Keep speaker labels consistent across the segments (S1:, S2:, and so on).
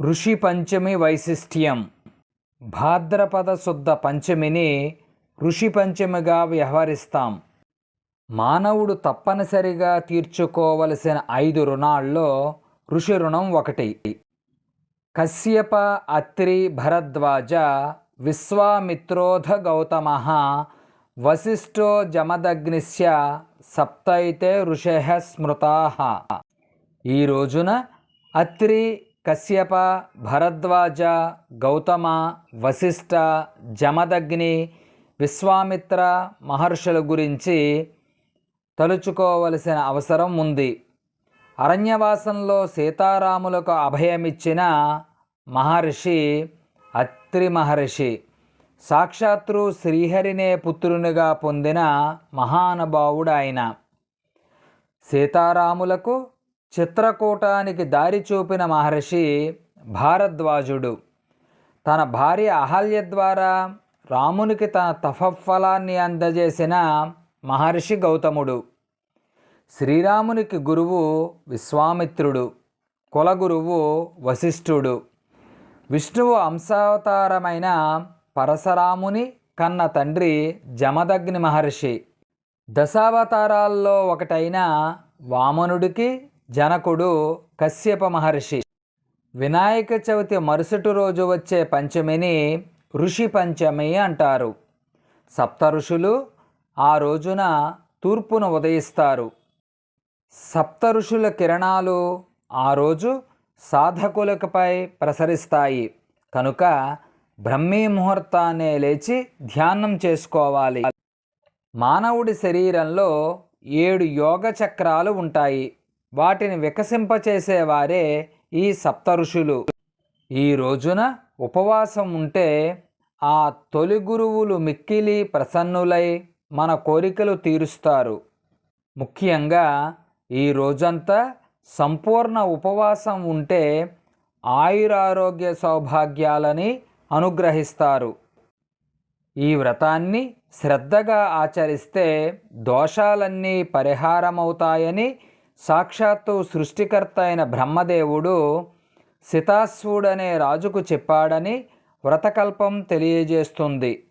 S1: ఋషి పంచమి వైశిష్ట్యం. భాద్రపద శుద్ధ పంచమిని ఋషి పంచమిగా వ్యవహరిస్తాం. మానవుడు తప్పనిసరిగా తీర్చుకోవలసిన ఐదు రుణాల్లో ఋషి రుణం ఒకటి. కశ్యప అత్రి భరద్వాజ విశ్వామిత్రోధ గౌతమ వశిష్ఠో జమదగ్నిశ్య సప్తైతే ఋషయ స్మృతా. ఈ రోజున అత్రి కశ్యప భరద్వాజ గౌతమ వశిష్ఠ జమదగ్ని విశ్వామిత్ర మహర్షుల గురించి తలుచుకోవలసిన అవసరం ఉంది. అరణ్యవాసంలో సీతారాములకు అభయమిచ్చిన మహర్షి అత్రి మహర్షి సాక్షాత్తు శ్రీహరినే పుత్రునిగా పొందిన మహానుభావుడు ఆయన. సీతారాములకు చిత్రకూటానికి దారి చూపిన మహర్షి భారద్వాజుడు. తన భార్య అహల్య ద్వారా రామునికి తన తపఫలాన్ని అందజేసిన మహర్షి గౌతముడు. శ్రీరామునికి గురువు విశ్వామిత్రుడు. కులగురువు వశిష్ఠుడు. విష్ణువు అంశావతారమైన పరశరాముని కన్న తండ్రి జమదగ్ని మహర్షి. దశావతారాల్లో ఒకటైన వామనుడికి జనకుడు కశ్యప మహర్షి. వినాయక చవితి మరుసటి రోజు వచ్చే పంచమిని ఋషి పంచమి అంటారు. సప్త ఋషులు ఆ రోజున తూర్పును ఉదయిస్తారు. సప్త ఋషుల కిరణాలు ఆ రోజు సాధకులపై ప్రసరిస్తాయి. కనుక బ్రహ్మీ ముహూర్తాన్నే లేచి ధ్యానం చేసుకోవాలి. మానవుడి శరీరంలో ఏడు యోగ చక్రాలు ఉంటాయి. వాటిని వికసింపచేసేవారే ఈ సప్త ఋషులు. ఈ రోజున ఉపవాసం ఉంటే ఆ తొలి గురువులు మిక్కిలి ప్రసన్నులై మన కోరికలు తీరుస్తారు. ముఖ్యంగా ఈ రోజంతా సంపూర్ణ ఉపవాసం ఉంటే ఆయురారోగ్య సౌభాగ్యాలని అనుగ్రహిస్తారు. ఈ వ్రతాన్ని శ్రద్ధగా ఆచరిస్తే దోషాలన్నీ పరిహారమవుతాయని సాక్షాత్తు సృష్టికర్త అయిన బ్రహ్మదేవుడు సితాస్వుడనే రాజుకు చెప్పాడని వ్రతకల్పం తెలియజేస్తుంది.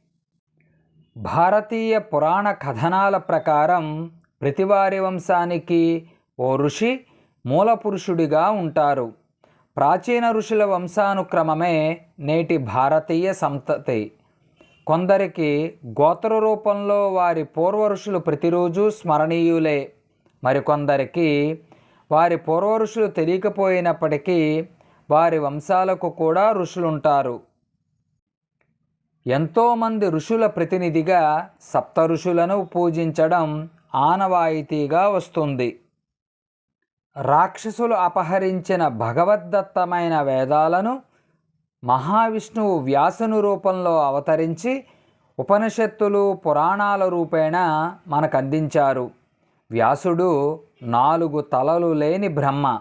S1: భారతీయ పురాణ కథనాల ప్రకారం ప్రతివారి వంశానికి ఓ ఋషి మూలపురుషుడిగా ఉంటారు. ప్రాచీన ఋషుల వంశానుక్రమమే నేటి భారతీయ సంతతి. కొందరికి గోత్ర రూపంలో వారి పూర్వ ఋషులు ప్రతిరోజు స్మరణీయులే. మరికొందరికి వారి పూర్వ ఋషులు తెలియకపోయినప్పటికీ వారి వంశాలకు కూడా ఋషులుంటారు. ఎంతోమంది ఋషుల ప్రతినిధిగా సప్త ఋషులను పూజించడం ఆనవాయితీగా వస్తుంది. రాక్షసులు అపహరించిన భగవద్దత్తమైన వేదాలను మహావిష్ణువు వ్యాసను రూపంలో అవతరించి ఉపనిషత్తులు పురాణాల రూపేణ మనకు అందించారు వ్యాసుడు నాలుగు తలలు లేని బ్రహ్మ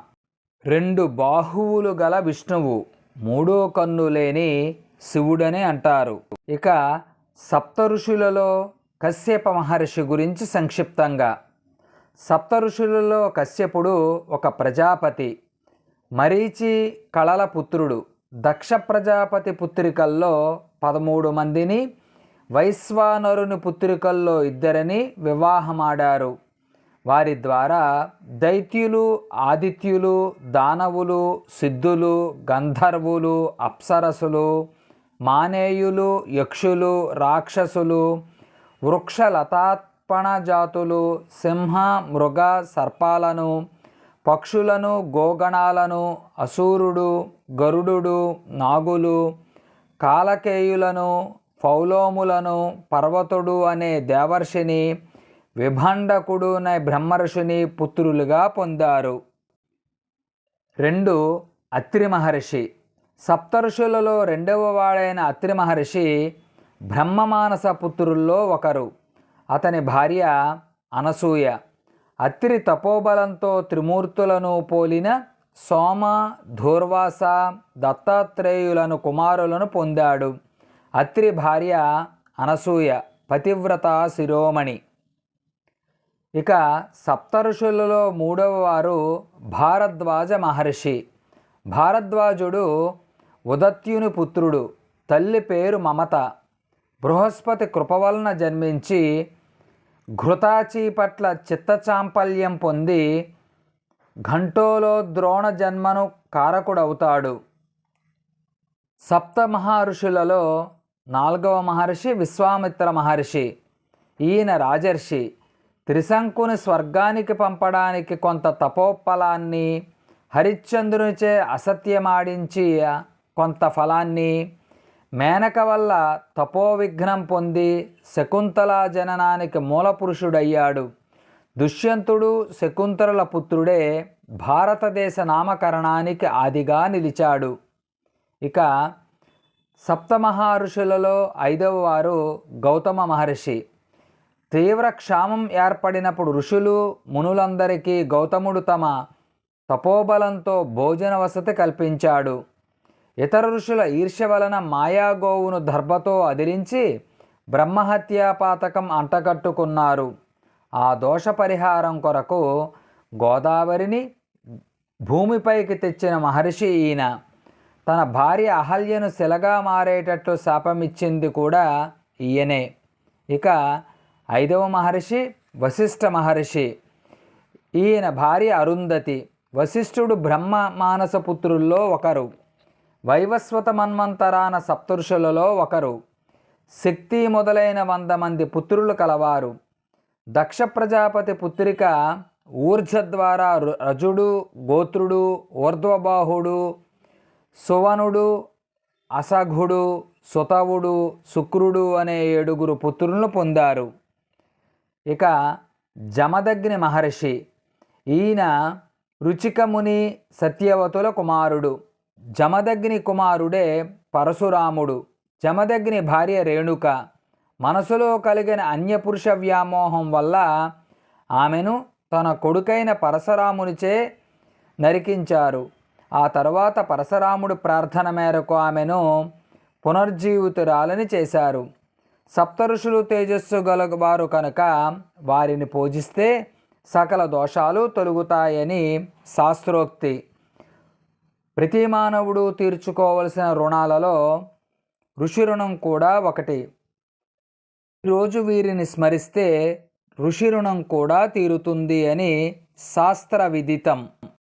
S1: రెండు బాహువులు గల విష్ణువు మూడో కన్ను లేని శివుడని అంటారు. ఇక సప్త ఋషులలో కశ్యప మహర్షి గురించి సంక్షిప్తంగా. సప్త ఋషులలో కశ్యపుడు ఒక ప్రజాపతి మరీచి కళల పుత్రుడు. దక్ష ప్రజాపతి పుత్రికల్లో పదమూడు మందిని వైశ్వానరుని పుత్రికల్లో ఇద్దరిని వివాహమాడారు. వారి ద్వారా దైత్యులు ఆదిత్యులు దానవులు సిద్ధులు గంధర్వులు అప్సరసులు మానేయులు యక్షులు రాక్షసులు వృక్షలతాత్పణ జాతులు సింహ మృగ సర్పాలను పక్షులను గోగణాలను అసూరుడు గరుడు నాగులు కాలకేయులను పౌలోములను పర్వతుడు అనే దేవర్షిని విభండకుడు నై బ్రహ్మర్షిని పుత్రులుగా పొందారు. రెండు అత్రి మహర్షి సప్తర్షులలో రెండవ వాడైన అత్రి మహర్షి బ్రహ్మమానస పుత్రుల్లో ఒకరు. అతని భార్య అనసూయ. అత్రి తపోబలంతో త్రిమూర్తులను పోలిన సోమ ధూర్వాస దత్తాత్రేయులను కుమారులను పొందాడు. అత్రి భార్య అనసూయ పతివ్రత శిరోమణి. ఇక సప్తఋషులలో మూడవ వారు భారద్వాజ మహర్షి. భారద్వాజుడు ఉదత్యుని పుత్రుడు తల్లి పేరు మమత. బృహస్పతి కృప వలన జన్మించి ఘృతాచి పట్ల చిత్తచాంపల్యం పొంది ఘంటోలో ద్రోణ జన్మను కారకుడవుతాడు. సప్త మహర్షులలో నాలుగవ మహర్షి విశ్వామిత్ర మహర్షి. ఈయన రాజర్షి. త్రిశంకుని స్వర్గానికి పంపడానికి కొంత తపోఫలాన్ని హరిశ్చంద్రునిచే అసత్యమాడించి కొంత ఫలాన్ని మేనక వల్ల తపోవిఘ్నం పొంది శకుంతల జననానికి మూలపురుషుడయ్యాడు. దుష్యంతుడు శకుంతల పుత్రుడే భారతదేశ నామకరణానికి ఆదిగా నిలిచాడు. ఇక సప్తమహర్షులలో ఐదవ వారు గౌతమ మహర్షి. తీవ్ర క్షామం ఏర్పడినప్పుడు ఋషులు మునులందరికీ గౌతముడు తమ తపోబలంతో భోజన వసతి కల్పించాడు. ఇతర ఋషుల ఈర్ష్య వలన మాయాగోవును దర్భతో అదిరించి బ్రహ్మహత్యా పాతకం అంటగట్టుకున్నారు. ఆ దోష పరిహారం కొరకు గోదావరిని భూమిపైకి తెచ్చిన మహర్షి ఈయన తన భార్య అహల్యను శిలగా మారేటట్లు శాపమిచ్చింది కూడా ఈయనే. ఇక ఐదవ మహర్షి వశిష్ఠ మహర్షి. ఈయన భార్య అరుంధతి. వశిష్ఠుడు బ్రహ్మ మానస పుత్రుల్లో ఒకరు. వైవస్వత మన్వంతరాన సప్తరుషులలో ఒకరు. శక్తి మొదలైన వంద మంది పుత్రులు కలవారు. దక్ష ప్రజాపతి పుత్రిక ఊర్జ ద్వారా రు- రజుడు గోత్రుడు ఊర్ధ్వబాహుడు సువనుడు అసఘుడు సుతవుడు శుక్రుడు అనే ఏడుగురు పుత్రులను పొందారు. ఇక జమదగ్ని మహర్షి. ఈయన రుచికముని సత్యవతుల కుమారుడు. జమదగ్ని కుమారుడే పరశురాముడు. జమదగ్ని భార్య రేణుక. మనసులో కలిగిన అన్యపురుష వ్యామోహం వల్ల ఆమెను తన కొడుకైన పరశురామునిచే నరికించారు. ఆ తర్వాత పరశురాముడు ప్రార్థన మేరకు ఆమెను పునర్జీవితురాలని చేశారు. సప్తఋషులు తేజస్సు గలవారు కనుక వారిని పూజిస్తే సకల దోషాలు తొలుగుతాయని శాస్త్రోక్తి. ప్రతి మానవుడు తీర్చుకోవలసిన రుణాలలో ఋషి రుణం కూడా ఒకటి. రోజు వీరిని స్మరిస్తే ఋషి రుణం కూడా తీరుతుంది అని శాస్త్ర విదితం